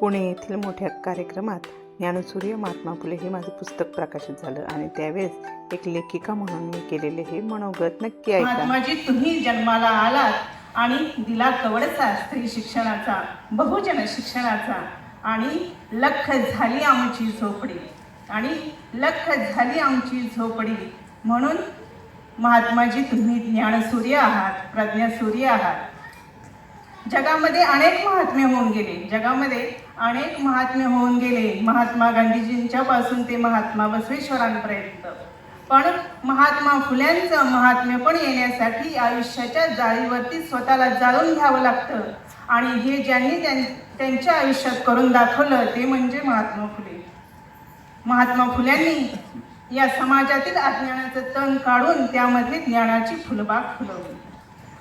पुणे येथील मोठ्या कार्यक्रमात ज्ञानसूर्य महात्मा फुले हे माझं पुस्तक प्रकाशित झालं आणि त्यावेळेस एक लेखिका म्हणून मी केलेले हे मनोगत नक्की ऐका. महात्माजी तुम्ही जन्माला आलात आणि दिला कवडचा स्त्री शिक्षणाचा बहुजन शिक्षणाचा आणि लख झाली आमची झोपडी. आणि लख झाली आमची झोपडी म्हणून महात्माजी तुम्ही ज्ञानसूर्य आहात प्रज्ञासूर्य आहात. जगामध्ये अनेक महात्मे होऊन गेले. जगामध्ये अनेक महात्मे होऊन गेले. महात्मा गांधीजींच्या पासून ते महात्मा बसवेश्वरांपर्यंत. पण महात्मा फुल्यांचं महात्म्य पण येण्यासाठी आयुष्याच्या जाळीवरती स्वतःला जाळून घ्यावं लागतं. आणि हे ज्यांनी त्यां त्यांच्या आयुष्यात करून दाखवलं ते म्हणजे महात्मा फुले. महात्मा फुल्यांनी या समाजातील अज्ञानाचं तण काढून त्यामध्ये ज्ञानाची फुलबाग फुलवली.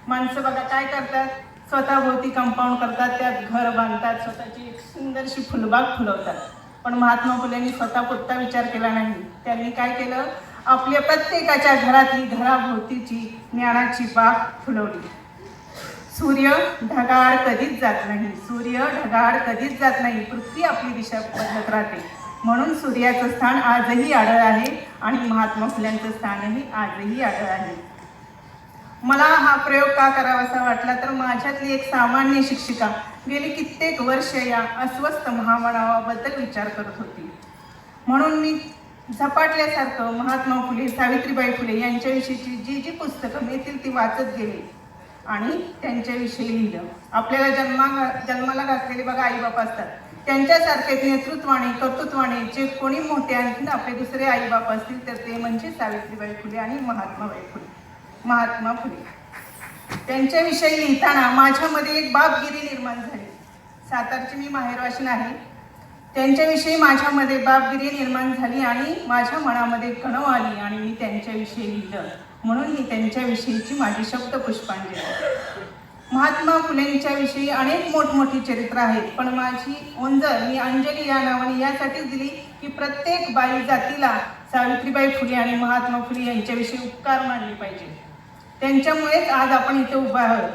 माणसं बघा काय करतात? स्वतःभोवती कंपाऊंड करतात त्यात घर बांधतात स्वतःची एक सुंदरशी फुलबाग फुलवतात. पण महात्मा फुलेंनी स्वतः पुरता विचार केला नाही. त्यांनी काय केलं? आपल्या प्रत्येकाच्या घरातली घराभोवतीची ज्ञानाची बाग फुलवली. सूर्य ढगाळ कधीच जात नाही. सूर्य ढगाळ कधीच जात नाही. पृथ्वी आपली दिशा बदलत राहते. म्हणून सूर्याचं स्थान आजही आढळ आहे आणि महात्मा फुल्यांचं स्थानही आजही आढळ आहे. मला हा प्रयोग का करावासा वाटला तर माझ्यातली एक सामान्य शिक्षिका गेली कित्येक वर्ष या अस्वस्थ महामानवाबद्दल विचार करत होती. म्हणून मी झपाटल्यासारखं महात्मा फुले सावित्रीबाई फुले यांच्याविषयीची जी जी पुस्तकं मिळतील ती वाचत गेली आणि त्यांच्याविषयी लिहिलं. आपल्याला जन्मा जन्माला घातलेले बघा आईबाप असतात. त्यांच्यासारखे नेतृत्वाने कर्तृत्वाने जे कोणी मोठे आणखीन आपले दुसरे आईबाप असतील तर ते म्हणजे सावित्रीबाई फुले आणि महात्माबाई फुले. महात्मा फुले. त्यांच्याविषयी लिहिताना माझ्यामध्ये एक बापगिरी निर्माण झाली. सातारची मी माहेरवाशीन आहे त्यांच्याविषयी माझ्यामध्ये बापगिरी निर्माण झाली आणि माझ्या मनामध्ये कणव आली आणि मी त्यांच्याविषयी लिहिलं. म्हणून मी त्यांच्याविषयीची माझी शब्द पुष्पांजली महात्मा फुलेंच्या विषयी अनेक मोठमोठी चरित्र आहेत पण माझी ओंजर मी अंजली या नावाने यासाठीच दिली की प्रत्येक बाई जातीला सावित्रीबाई फुले आणि महात्मा फुले यांच्याविषयी उपकार मानले पाहिजे. त्यांच्यामुळेच आज आपण इथे उभा आहोत.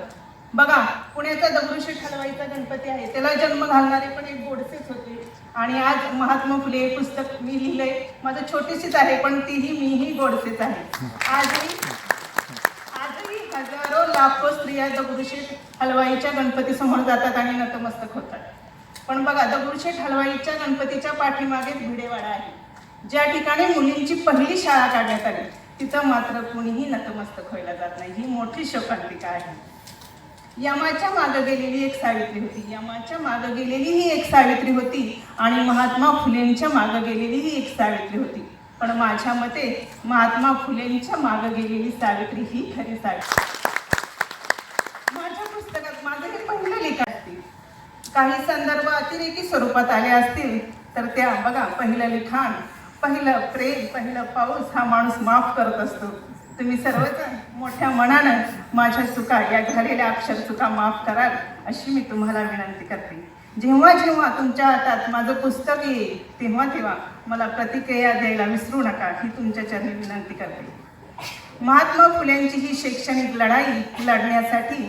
बघा पुण्याचा दगडूशेठ हलवाईचा गणपती आहे. त्याला जन्म घालणारे पण एक गोडसेच होते. आणि आज महात्मा फुले हे पुस्तक मी लिहिलंय. माझं छोटीशीच आहे पण तीही मीही गोडसेच आहे. आजही आजही हजारो लाखो स्त्रिया दगडूशेठ हलवाईच्या गणपती समोर जातात आणि नतमस्तक होतात. पण बघा दगडूशेठ हलवाईच्या गणपतीच्या पाठीमागे भिडेवाडा आहे. ज्या ठिकाणी मुलींची पहिली शाळा काढण्यात आली तिथं मात्र कुणीही नतमस्तक व्हायला जात नाही. ही मोठी शोकांतिका आहे. यमाच्या मागं गेलेली एक सावित्री होती. यमाच्या मागं गेलेली ही एक सावित्री होती आणि महात्मा फुलेंच्या मागं गेलेली ही एक सावित्री होती. पण माझ्या मते महात्मा फुलेंच्या मागं गेलेली सावित्री ही खरी सावित्री. माझ्या पुस्तकात माझं हे पहिलं लिखाण असतील. काही संदर्भ अतिरेकी स्वरूपात आले असतील तर त्या बघा पहिलं लिखाण. पहिलं प्रेम पहिलं पाऊस हा माणूस माफ करत असतो. तुम्ही सर्वजण मोठ्या मनानं माझ्या चुका या झालेल्या अक्षर चुका माफ कराल अशी मी तुम्हाला विनंती करते. जेव्हा जेव्हा तुमच्या हातात माझं पुस्तक येईल तेव्हा तेव्हा मला प्रतिक्रिया द्यायला विसरू नका ही तुमच्या चरणी विनंती करते. महात्मा फुलेंची ही शैक्षणिक लढाई लढण्यासाठी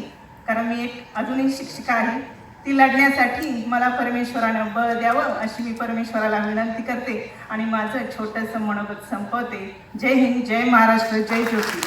कारण मी एक अजूनही शिक्षिका आहे ती लढण्यासाठी मला परमेश्वरानं बळ द्यावं अशी मी परमेश्वराला विनंती करते. आणि माझं छोटंसं मनोगत संपवते. जय हिंद जय महाराष्ट्र जय ज्योती.